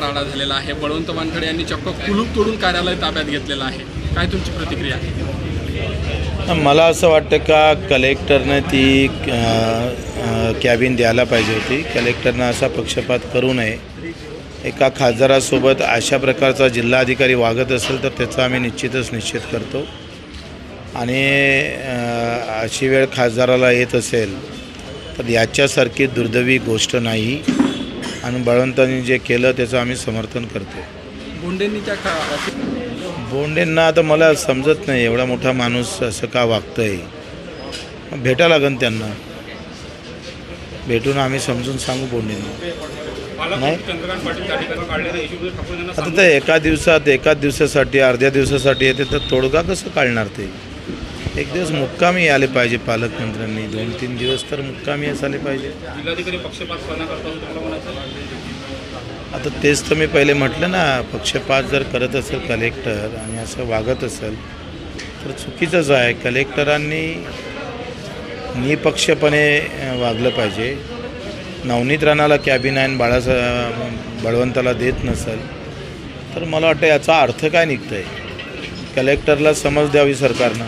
राडा झालेला आहे. बळवंत वानखडे यांनी चक्क कुलूप तोडून कार्यालय ताब्यात घेतलेलं आहे. काय तुमची प्रतिक्रिया आहे? मला असं वाटतं का कलेक्टरनं ती कॅबिन द्यायला पाहिजे होती. कलेक्टरनं असा पक्षपात करू नये. एका खासदारासोबत अशा प्रकारचा जिल्हाधिकारी वागत असेल तर त्याचा आम्ही निश्चितच निश्चित करतो. आणि अशी वेळ खासदाराला येत असेल तर याच्यासारखी दुर्दैवी गोष्ट नाही. आणि बळवंतांनी जे केलं त्याचं आम्ही समर्थन करतो बोंडेंनी त्या खा ऑफिस बोंडेंना आता मला समजत नाही एवढा मोठा माणूस असं का वागतंय? भेटा लागन त्यांना. भेटून आम्ही समजून सांगू बोंडेंना. नाही? आता ते एका दिवसात एका दिवसासाठी अर्ध्या दिवसासाठी येते तर तोडगा कसं काढणार ते? एक दिवस मुक्कामी आले पाहिजे पालकमंत्र्यांनी. दोन तीन दिवस तर मुक्कामी असायला पाहिजे. जिल्हाधिकारी आता तेच तर मी पहिले म्हटलं ना पक्षपात जर करत असेल कलेक्टर आणि असं वागत असेल तर चुकीचंच आहे. कलेक्टरांनी निपक्षपणे वागलं पाहिजे. नवनीत राणाला कॅबिन आहे बाळासा बळवंताला देत नसेल तर मला वाटतं याचा अर्थ काय निघतं आहे कलेक्टरला समज द्यावी सरकारनं.